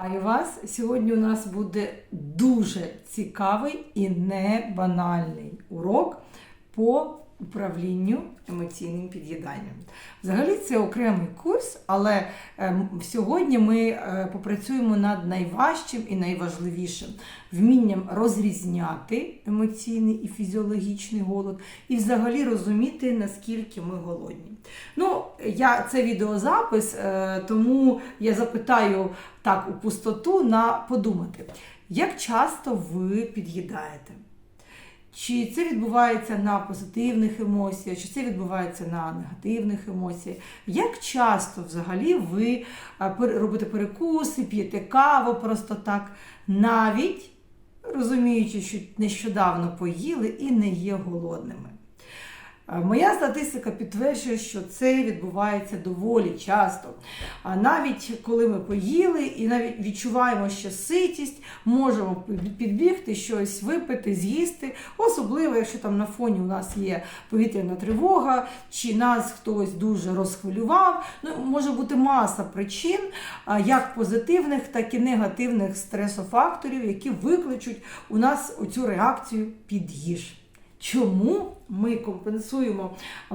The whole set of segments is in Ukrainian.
Вітаю вас! Сьогодні у нас буде дуже цікавий і не банальний урок по управлінню емоційним під'їданням. Взагалі це окремий курс, але ем, сьогодні ми е, попрацюємо над найважчим і найважливішим вмінням розрізняти емоційний і фізіологічний голод, і взагалі розуміти, наскільки ми голодні. Ну, я це відеозапис, е, тому я запитаю так у пустоту на подумати, як часто ви під'їдаєте? Чи це відбувається на позитивних емоціях, чи це відбувається на негативних емоціях? Як часто взагалі ви робите перекуси, п'єте каву просто так, навіть розуміючи, що нещодавно поїли і не є голодними? А, Моя статистика підтверджує, що це відбувається доволі часто. А навіть коли ми поїли і навіть відчуваємо ще ситість, можемо підбігти щось випити, з'їсти, особливо, якщо там на фоні у нас є повітряна тривога, чи нас хтось дуже розхвилював. Ну, може бути маса причин, як позитивних, так і негативних стресофакторів, які викличуть у нас оцю реакцію під їж. Чому ми компенсуємо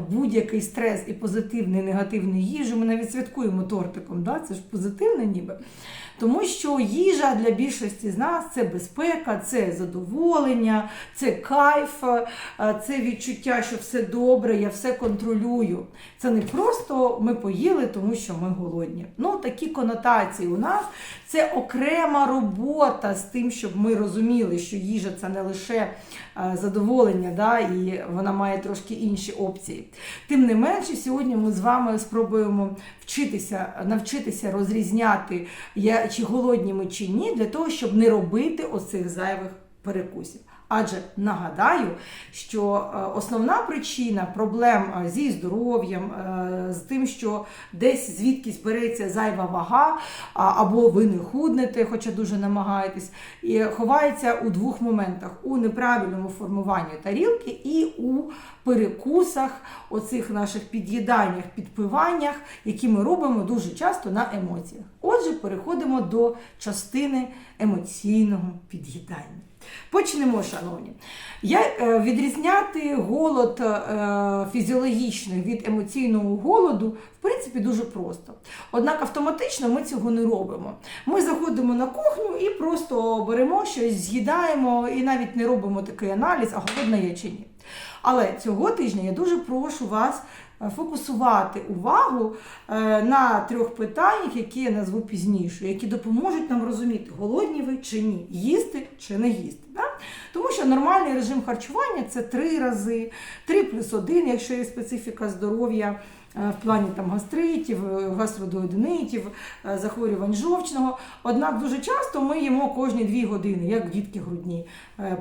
будь-який стрес і позитивний, і негативний їжу? Ми навіть святкуємо тортиком, да? це ж позитивне ніби. Тому що їжа для більшості з нас це безпека, це задоволення, це кайф, е, це відчуття, що все добре, я все контролюю. Це не просто ми поїли, тому що ми голодні. Ну, такі конотації у нас це окрема робота з тим, щоб ми розуміли, що їжа це не лише е, задоволення, да, і вона має трошки інші опції. Тим не менше, сьогодні ми з вами спробуємо вчитися, навчитися розрізняти, я, чи голодні ми чи ні, для того, щоб не робити оцих зайвих перекусів. Адже нагадаю, що е, основна причина проблем е, зі здоров'ям, е, з тим, що десь звідкись береться зайва вага, або ви не худнете, хоча дуже намагаєтесь, і ховається у двох моментах: у неправильному формуванні тарілки і у перекусах, оцих наших під'їданнях, підпиваннях, які ми робимо дуже часто на емоціях. Отже, переходимо до частини емоційного під'їдання. Почнемо, шановні. Я е, відрізняти голод е, фізіологічний від емоційного голоду, в принципі, дуже просто. Однак автоматично ми цього не робимо. Ми заходимо на кухню і просто беремо щось, з'їдаємо і навіть не робимо такий аналіз, а голодна я чи ні. Але цього тижня я дуже прошу вас е, фокусувати увагу е, на трьох питаннях, які я назву пізніше, які допоможуть нам розуміти, голодні ви чи ні, їсти чи не їсти. Да? Тому що нормальний режим харчування це три рази, 3 плюс 1, якщо є специфіка здоров'я. е, В плані там гастритів, гастродоодинитів, е, захворювань жовчного. Однак дуже часто ми їмо кожні дві години, як дітки грудні.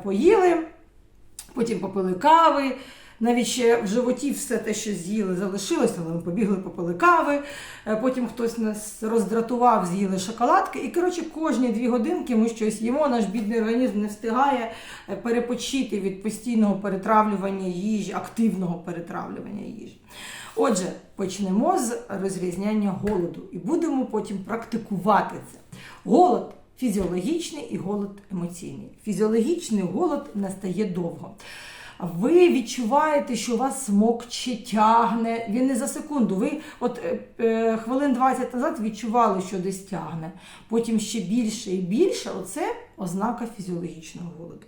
Поїли, потім попили кави. Навіть ще в животі все те, що з'їли, залишилося, але ми побігли, попили кави. Е, Потім хтось нас роздратував, з'їли шоколадки. І коротше, кожні дві годинки ми щось їмо. Наш бідний організм не встигає е, перепочити від постійного перетравлювання їжі, активного перетравлювання їжі. Отже, почнемо з розрізняння голоду і будемо потім практикувати це. Голод фізіологічний і голод емоційний. Фізіологічний голод настає довго. Ви відчуваєте, що вас смокче, тягне. Він не за секунду. Ви от е, е, хвилин 20 назад відчували, що десь тягне. Потім ще більше і більше. Оце ознака фізіологічного голоду.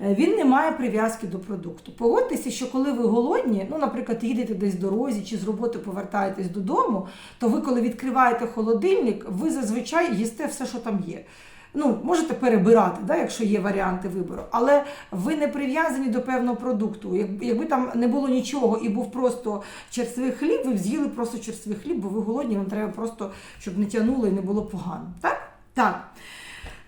Е, Він не має прив'язки до продукту. Погодьтеся, що коли ви голодні, ну, наприклад, їдете десь в дорозі чи з роботи повертаєтесь додому, то ви, коли відкриваєте холодильник, ви зазвичай їсте все, що там є. Ну, можете перебирати, да, якщо є варіанти вибору, але ви не прив'язані до певного продукту. Якби там не було нічого і був просто черствий хліб, ви б з'їли просто черствий хліб, бо ви голодні, вам треба просто, щоб не тягнуло і не було погано. Так? Так.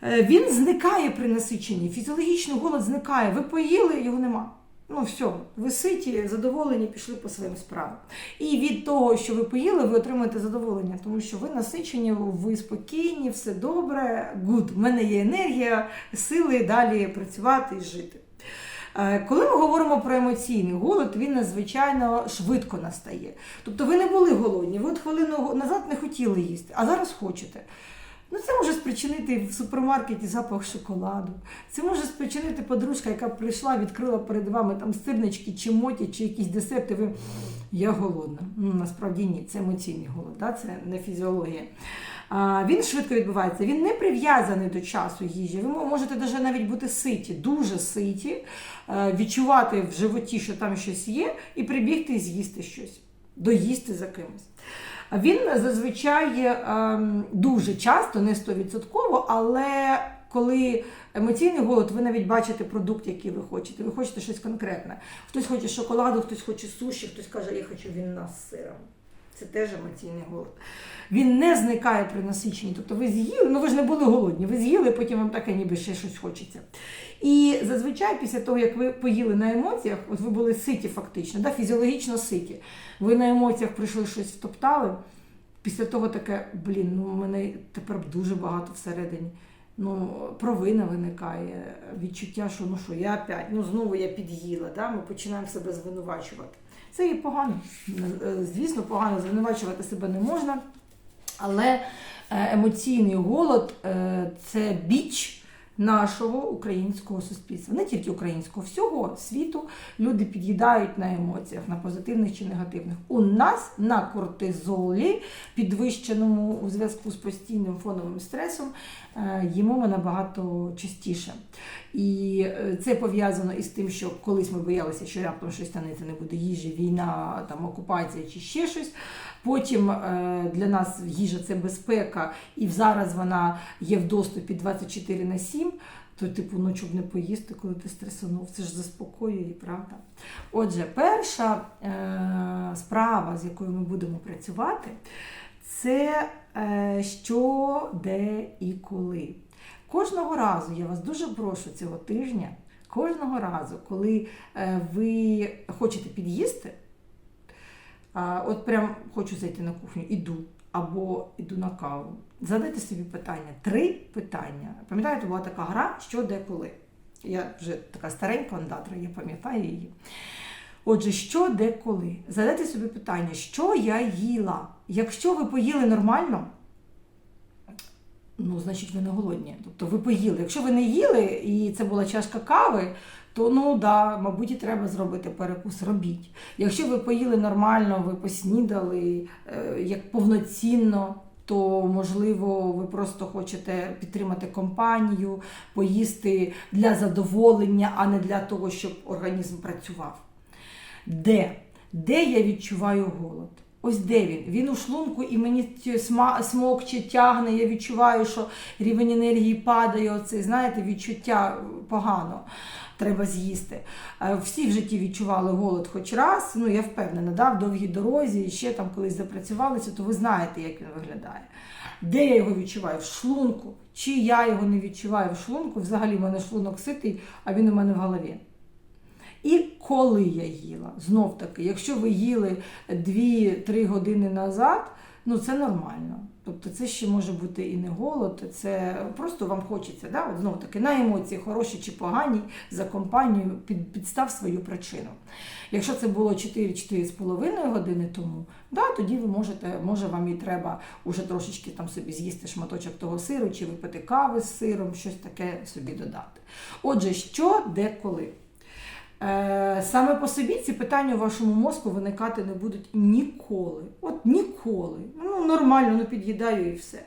Е, Він зникає при насиченні. Фізіологічний голод зникає. Ви поїли, його нема. Ну все, ви ситі, задоволені, пішли по своїм справам. І від того, що ви поїли, ви отримуєте задоволення, тому що ви насичені, ви спокійні, все добре, гуд. У мене є енергія, сили далі працювати і жити. Е, Коли ми говоримо про емоційний голод, він надзвичайно швидко настає. Тобто ви не були голодні, ви от хвилину назад не хотіли їсти, а зараз хочете. Ну, це може спричинити в супермаркеті запах шоколаду. Це може спричинити подружка, яка прийшла, відкрила перед вами там сирнички, чи моті, чи якісь десерти. Ви я голодна. Ну, насправді ні, це емоційний голод, да? це не фізіологія. А, він швидко відбувається, він не прив'язаний до часу їжі. Ви можете даже навіть бути ситі, дуже ситі, е, відчувати в животі, що там щось є, і прибігти і з'їсти щось, доїсти за кимось. Він зазвичай ем, дуже часто, не 100%, але коли емоційний голод, ви навіть бачите продукт, який ви хочете. Ви хочете щось конкретне. Хтось хоче шоколаду, хтось хоче суші, хтось каже, я хочу вінна з сиром. Це теж емоційний голод. Він не зникає при насиченні. Тобто ви з'їли, ну ви ж не були голодні, ви з'їли, потім вам таке ніби ще щось хочеться. І зазвичай, після того, як ви поїли на емоціях, от ви були ситі фактично, да, фізіологічно ситі. Ви на емоціях прийшли щось втоптали. Після того таке, блін, ну у мене тепер дуже багато всередині. Ну, провина виникає, відчуття, що ну що, я опять, ну знову я під'їла. Да? Ми починаємо себе звинувачувати. Це є погано. Е, Звісно, погано звинувачувати себе не можна, але е, емоційний голод е, це біч нашого українського суспільства, не тільки українського, всього світу люди під'їдають на емоціях, на позитивних чи негативних. У нас на кортизолі, підвищеному у зв'язку з постійним фоновим стресом, е, їмо ми набагато частіше. І е, це пов'язано із тим, що колись ми боялися, що раптом щось станеться, не буде їжі, війна, там окупація чи ще щось. Потім е, для нас їжа це безпека, і зараз вона є в доступі 24 на 7. То, типу, ну щоб не поїсти, коли ти стресанув, це ж заспокоює, правда? Отже, перша е, справа, з якою ми будемо працювати, це е, що, де і коли. Кожного разу я вас дуже прошу цього тижня, кожного разу, коли е, ви хочете під'їсти, от прям хочу зайти на кухню, іду або іду на каву. Задайте собі питання, три питання. Пам'ятаєте, була така гра, що де коли. Я вже така старенька ондатра, я пам'ятаю її. Отже, що де коли? Задайте собі питання, що я їла? Якщо ви поїли нормально, ну, значить, ви не голодні. Тобто ви поїли. Якщо ви не їли і це була чашка кави, то ну да, мабуть, і треба зробити перекус, робіть. Якщо ви поїли нормально, ви поснідали е, як повноцінно, то можливо ви просто хочете підтримати компанію, поїсти для задоволення, а не для того, щоб організм працював. Де? Де я відчуваю голод? Ось де він. Він у шлунку і мені смокче, тягне, я відчуваю, що рівень енергії падає, оце, знаєте, відчуття погано. Треба з'їсти. Е, Всі в житті відчували голод хоч раз. Ну, я впевнена, да, в довгій дорозі і ще там колись запрацювалися, то ви знаєте, як він виглядає. Де я його відчуваю? В шлунку. Чи я його не відчуваю в шлунку? Взагалі в мене шлунок ситий, а він у мене в голові. І коли я їла, знов таки, якщо ви їли 2-3 години назад, ну це нормально. Тобто це ще може бути і не голод, це просто вам хочеться. Да? От знов таки на емоції, хороші чи погані, за компанію під, підстав свою причину. Якщо це було 4-4,5 години тому, да, тоді ви можете, може вам і треба уже трошечки там собі з'їсти шматочок того сиру, чи випити кави з сиром, щось таке собі додати. Отже, що, де, коли. Е, Саме по собі ці питання у вашому мозку виникати не будуть ніколи. От ніколи. Ну, нормально, ну під'їдаю і все.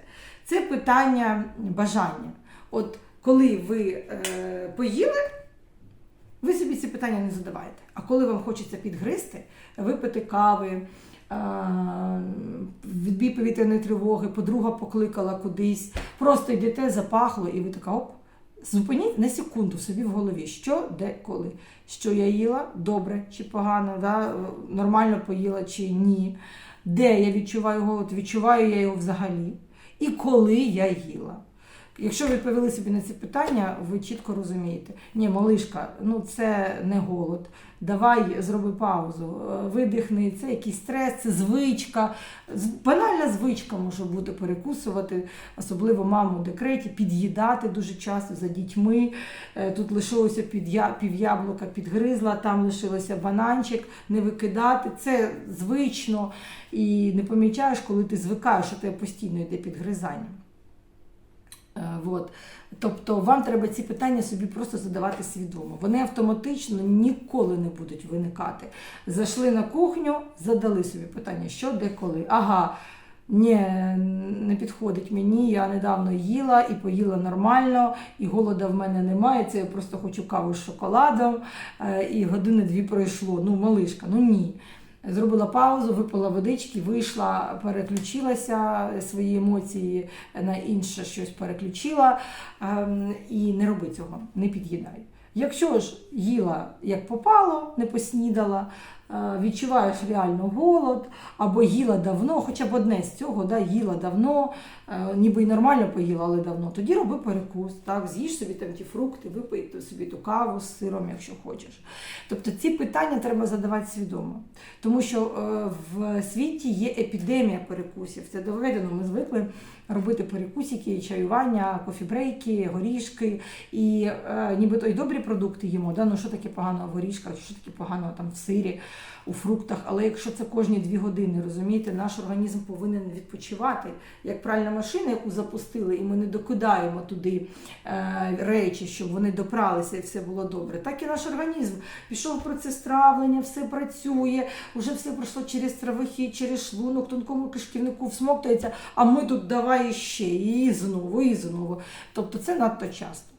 Це питання бажання. От коли ви е, поїли, ви собі ці питання не задаваєте. А коли вам хочеться підгризти, випити кави, е, відбій повітряної тривоги, подруга покликала кудись, просто йдете, запахло, і ви така оп. Зупиніть на секунду собі в голові, що, де, коли. Що я їла, добре чи погано, да? нормально поїла чи ні. Де я відчуваю голод, відчуваю я його взагалі. І коли я їла. Якщо відповіли собі на ці питання, ви чітко розумієте, ні, малишка, ну це не голод. Давай зроби паузу, е, видихни, це якийсь стрес, це звичка. Банальна звичка може бути перекусувати, особливо маму в декреті, під'їдати дуже часто за дітьми. Е, Тут лишилося під я- пів яблука, підгризла, там лишилося бананчик, не викидати. Це звично і не помічаєш, коли ти звикаєш, що тебе постійно йде підгризання. Е, Вот. Тобто вам треба ці питання собі просто задавати свідомо. Вони автоматично ніколи не будуть виникати. Зайшли на кухню, задали собі питання, що де коли. Ага, ні, не підходить мені. Я недавно їла і поїла нормально, і голода в мене немає. Це я просто хочу каву з шоколадом, е, і години дві пройшло. Ну, малишка, ну ні. Зробила паузу, випила водички, вийшла, переключилася свої емоції на інше щось переключила ем, і не роби цього, не під'їдай. Якщо ж їла як попало, не поснідала, відчуваєш реально голод, або їла давно, хоча б одне з цього, да, їла давно, е, ніби й нормально поїла, але давно, тоді роби перекус, так, з'їж собі там ті фрукти, випий собі ту каву з сиром, якщо хочеш. Тобто ці питання треба задавати свідомо. Тому що е, в світі є епідемія перекусів. Це доведено. Ми звикли робити перекусики, чаювання, кофібрейки, горішки. І е, нібито й добрі продукти їмо. Да? Ну що таке погано в горішках, що таке погано там в сирі, у фруктах. Але якщо це кожні дві години, розумієте, наш організм повинен відпочивати. Як пральна машина, яку запустили, і ми не докидаємо туди е, речі, щоб вони допралися і все було добре. Так і наш організм пішов процес травлення, все працює, вже все пройшло через травихи, через шлунок, тонкому кишківнику всмоктується, а ми тут давай ще і знову, і знову. Тобто це надто часто.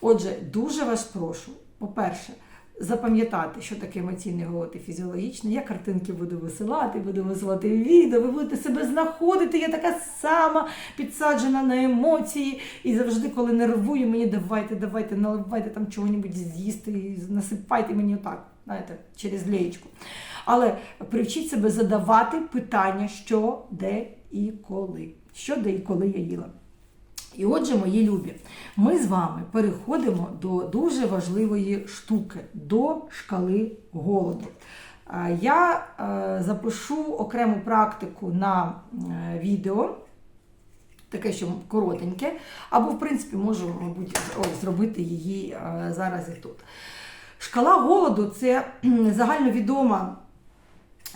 Отже, дуже вас прошу, по-перше, запам'ятати, що таке емоційний голод і фізіологічний. Я картинки буду висилати, буду висилати відео, ви будете себе знаходити. Я така сама підсаджена на емоції. І завжди, коли нервую, мені давайте, давайте, наливайте там чого-небудь з'їсти, насипайте мені отак, знаєте, через леєчку. Але привчіть себе задавати питання, що, де і коли. Що, де і коли я їла. І отже, мої любі, ми з вами переходимо до дуже важливої штуки, до шкали голоду. Я е, запишу окрему практику на е, відео, таке, що коротеньке, або, в принципі, можу, мабуть, зробити її е, зараз і тут. Шкала голоду це загальновідома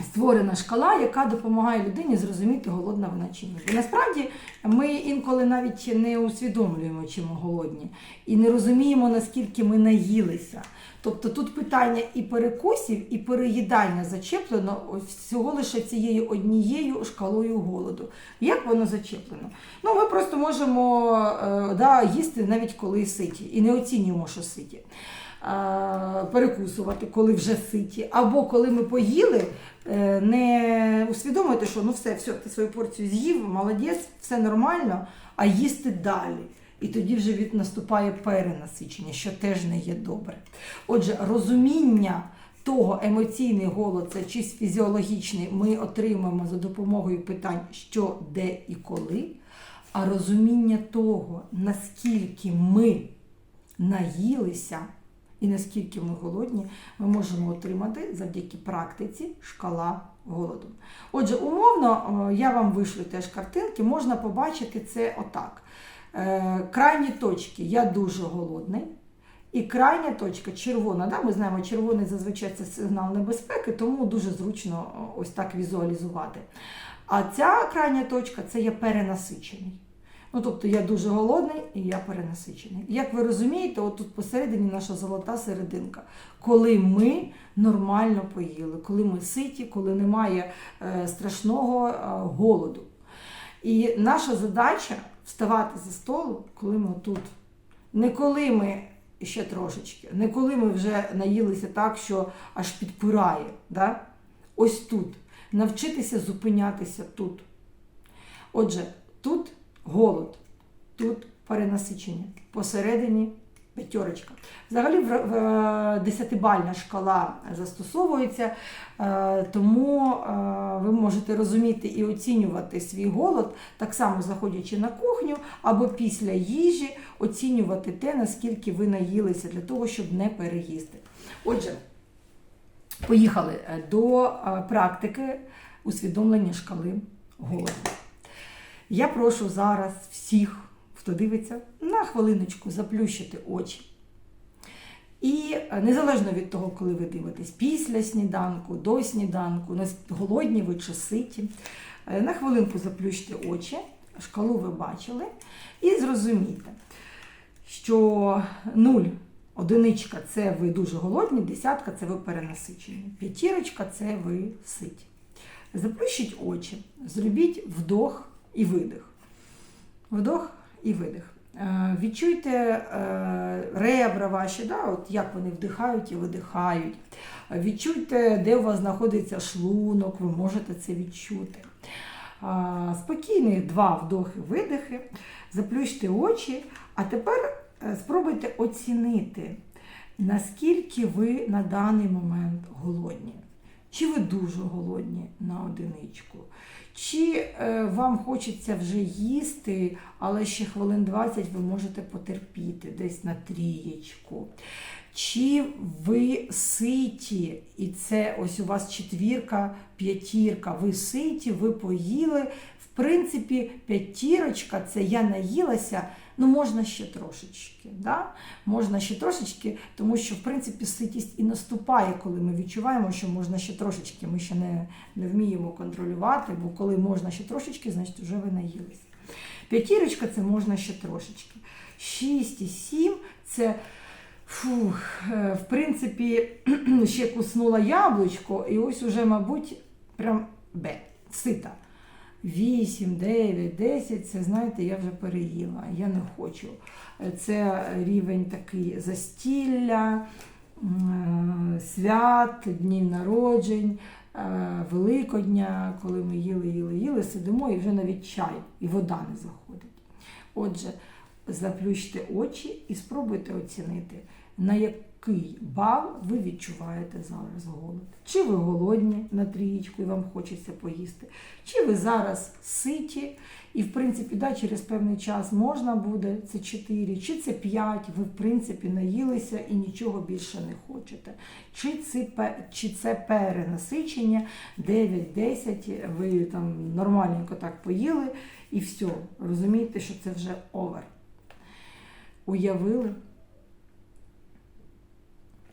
створена шкала, яка допомагає людині зрозуміти, голодна вона чи ні. І насправді ми інколи навіть не усвідомлюємо, чи ми голодні, і не розуміємо, наскільки ми наїлися. Тобто тут питання і перекусів, і переїдання зачеплено всього лише цією однією шкалою голоду. Як воно зачеплено? Ну, ми просто можемо е, да, їсти навіть коли ситі, і не оцінюємо, що ситі. Перекусувати, коли вже ситі, або коли ми поїли, е, не усвідомити, що ну все, все, ти свою порцію з'їв, молодець, все нормально, а їсти далі. І тоді вже від наступає перенасичення, що теж не є добре. Отже, розуміння того, емоційний голод це чи фізіологічний, ми отримуємо за допомогою питань, що, де і коли. А розуміння того, наскільки ми наїлися і наскільки ми голодні, ми можемо отримати завдяки практиці шкала голоду. Отже, умовно, е, я вам вишлю теж картинки, можна побачити це отак. Е, Крайні точки я дуже голодний. І крайня точка червона. Да? Ми знаємо, червоний зазвичай це сигнал небезпеки, тому дуже зручно о, ось так візуалізувати. А ця крайня точка це є перенасичений. Ну, тобто я дуже голодний і я перенасичений. Як ви розумієте, от тут посередині наша золота серединка, коли ми нормально поїли, коли ми ситі, коли немає е, страшного е, голоду. І наша задача вставати за столу, коли ми тут. Не коли ми ще трошечки, не коли ми вже наїлися так, що аж підпирає. Да? Ось тут. Навчитися зупинятися тут. Отже, тут голод, тут перенасичення, посередині п'ятерочка. Взагалі в десятибальна шкала застосовується, е, тому е, ви можете розуміти і оцінювати свій голод, так само заходячи на кухню або після їжі, оцінювати те, наскільки ви наїлися, для того, щоб не переїсти. Отже, поїхали е, до е, практики усвідомлення шкали голоду. Я прошу зараз всіх, хто дивиться, на хвилиночку заплющити очі. І е, незалежно від того, коли ви дивитесь, після сніданку, до сніданку, голодні ви чи ситі, е, на хвилинку заплющте очі шкалу ви бачили, і зрозумійте, що 0, одиничка це ви дуже голодні, десятка це ви перенасичені, п'ятірочка це ви ситі. Заплющіть очі, зробіть вдох і видих. Вдох і видих. Е, Відчуйте е, ребра ваші, да, от як вони вдихають і видихають. Е, Відчуйте, де у вас знаходиться шлунок, ви можете це відчути. А, Спокійних два вдохи-видихи, заплющте очі, а тепер е, спробуйте оцінити, наскільки ви на даний момент голодні. Чи ви дуже голодні на одиничку? Чи е, вам хочеться вже їсти, але ще хвилин 20 ви можете потерпіти десь на трієчку? Чи ви ситі, і це ось у вас четвірка, п'ятірка, ви ситі, ви поїли. В принципі, п'ятірочка це я наїлася, ну можна ще трошечки. Да? Можна ще трошечки, тому що в принципі ситість і наступає, коли ми відчуваємо, що можна ще трошечки. Ми ще не, не вміємо контролювати, бо коли можна ще трошечки, значить вже ви наїлися. П'ятірочка це можна ще трошечки. Шість і сім це. Фух, е, в принципі, ще куснула яблучко, і ось уже, мабуть, прям Б, сита. 8, 9, 10, це, знаєте, я вже переїла, я не хочу. Це рівень такий застілля, свят, днів народжень, е, Великодня, коли ми їли, їли, їли, сидимо і вже навіть чай, і вода не заходить. Отже, заплющте очі і спробуйте оцінити, на який бал ви відчуваєте зараз голод. Чи ви голодні на трієчку і вам хочеться поїсти, чи ви зараз ситі, і в принципі да, через певний час можна буде це 4, чи це 5, ви в принципі наїлися і нічого більше не хочете. Чи це, чи це перенасичення 9-10, ви там нормальненько так поїли і все. Розумієте, що це вже овер. Уявили,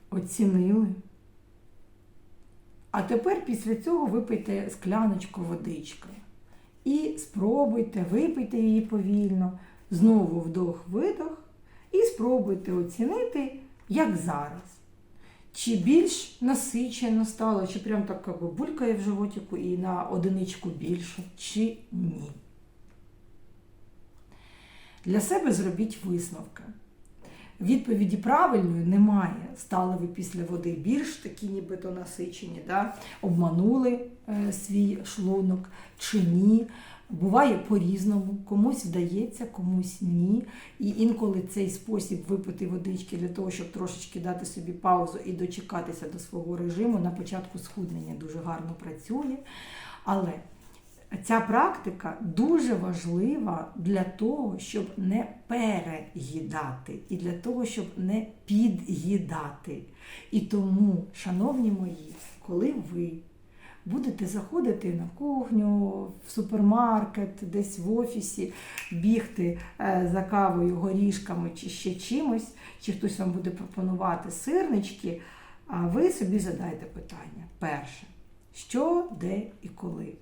оцінили. А тепер після цього випийте скляночку водички. І спробуйте, випийте її повільно, знову вдох-видох, і спробуйте оцінити, як зараз. Чи більш насичено стало, чи прям так як би, булькає в животику і на одиничку більше, чи ні. Для себе зробіть висновки. Відповіді правильної немає. Стали ви після води більш такі, нібито насичені, да? обманули е, свій шлунок чи ні. Буває по-різному, комусь вдається, комусь ні. І інколи цей спосіб випити водички для того, щоб трошечки дати собі паузу і дочекатися до свого режиму, на початку схуднення дуже гарно працює. Але Ця практика дуже важлива для того, щоб не переїдати, і для того, щоб не під'їдати. І тому, шановні мої, коли ви будете заходити на кухню, в супермаркет, десь в офісі, бігти е, за кавою, горішками чи ще чимось, чи хтось вам буде пропонувати сирнички, а ви собі задайте питання. Перше, що, де і коли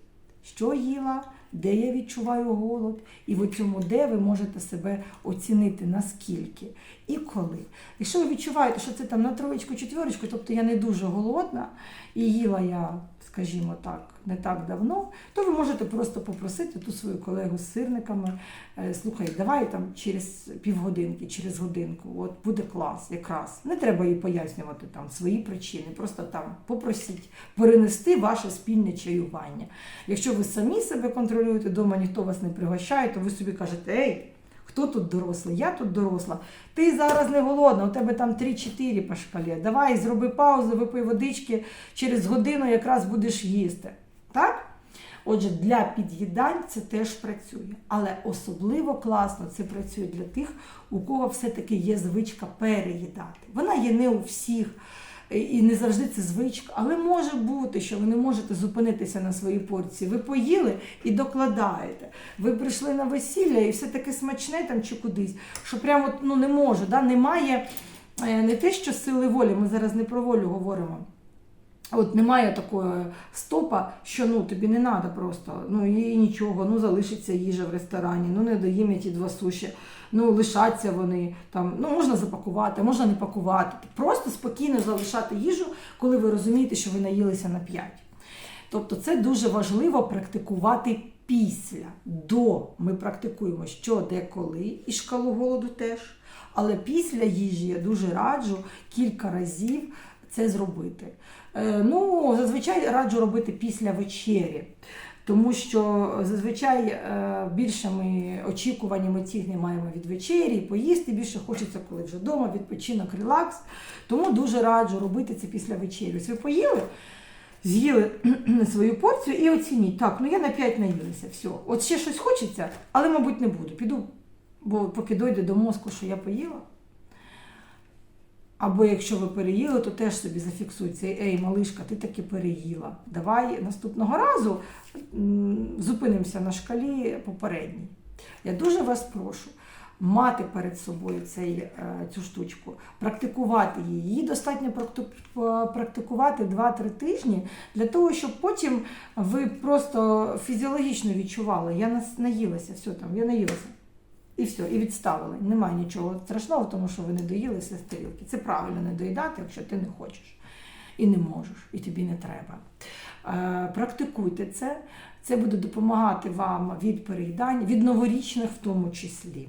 що їла, де я відчуваю голод, і в цьому де ви можете себе оцінити наскільки і коли. Якщо ви відчуваєте, що це там на троєчку, четверочку, тобто я не дуже голодна і їла я, скажімо так, не так давно, то ви можете просто попросити ту свою колегу з сирниками, е, слухай, давай там через півгодинки, через годинку, от буде клас, якраз. Не треба їй пояснювати там свої причини, просто там попросіть перенести ваше спільне чаювання. Якщо ви самі себе контролюєте, вдома ніхто вас не пригощає, то ви собі кажете, ей, хто тут дорослий? Я тут доросла. Ти зараз не голодна, у тебе там 3-4 по шкалі. Давай зроби паузу, випий водички, через годину якраз будеш їсти. Так? Отже, для під'їдань це теж працює. Але особливо класно це працює для тих, у кого все-таки є звичка переїдати. Вона є не у всіх. І не завжди це звичка, але може бути, що ви не можете зупинитися на своїй порції. Ви поїли і докладаєте. Ви прийшли на весілля і все таке смачне там чи кудись, що прямо ну, не можу. Да? Немає е, не те, що сили волі, ми зараз не про волю говоримо. От немає такої стопа, що ну тобі не треба просто, ну і нічого, ну залишиться їжа в ресторані, ну не доїм я ті два суші, ну лишаться вони там, ну можна запакувати, можна не пакувати. Просто спокійно залишати їжу, коли ви розумієте, що ви наїлися на 5. Тобто це дуже важливо практикувати після. До ми практикуємо що, де, коли, і шкалу голоду теж. Але після їжі я дуже раджу кілька разів це зробити. Е, Ну, зазвичай раджу робити після вечері. Тому що зазвичай е, більше ми очікувань емоційних маємо від вечері, поїсти більше хочеться, коли вже вдома, відпочинок, релакс. Тому дуже раджу робити це після вечері. Ось ви поїли, з'їли свою порцію і оцініть. Так, ну я на 5 наїлася, все. От ще щось хочеться, але, мабуть, не буду. Піду, бо поки дойде до мозку, що я поїла. Або якщо ви переїли, то теж собі зафіксуйте. Ей, малишка, ти таки переїла. Давай наступного разу зупинимося на шкалі попередній. Я дуже вас прошу мати перед собою цей, е, цю штучку, практикувати її. Її достатньо практикувати 2-3 тижні для того, щоб потім ви просто фізіологічно відчували. Я наїлася, все там, я наїлася. І все, і відставили. Немає нічого страшного, тому що ви не доїли все з тарілки. Це правильно не доїдати, якщо ти не хочеш і не можеш, і тобі не треба. Е, Практикуйте це. Це буде допомагати вам від переїдань, від новорічних в тому числі.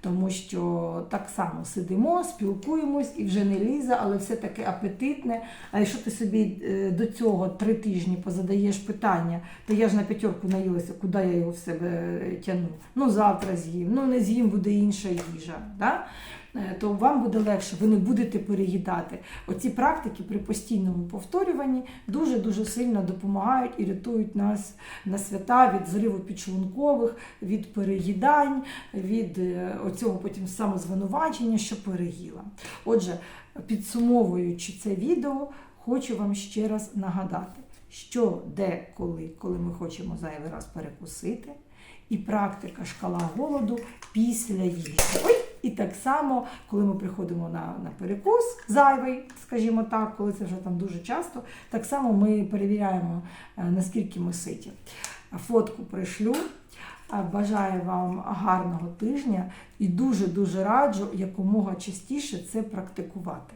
Тому що так само сидимо, спілкуємось і вже не лізе, але все таки апетитне. А якщо ти собі е, до цього три тижні позадаєш питання, то я ж на п'ятерку наїлася, куди я його в себе тягну? Ну завтра з'їм, ну не з'їм буде інша їжа. Да? Е, То вам буде легше, ви не будете переїдати. Оці практики при постійному повторюванні дуже-дуже сильно допомагають і рятують нас на свята від зриву підшлункових, від переїдань, від е, оцього потім самозвинувачення, що переїла. Отже, підсумовуючи це відео, хочу вам ще раз нагадати, що де, коли, коли ми хочемо зайвий раз перекусити, і практика шкала голоду після їжі. І так само, коли ми приходимо на, на перекус зайвий, скажімо так, коли це вже там дуже часто, так само ми перевіряємо, е, наскільки ми ситі. Фотку пришлю. Е, Бажаю вам гарного тижня і дуже-дуже раджу якомога частіше це практикувати.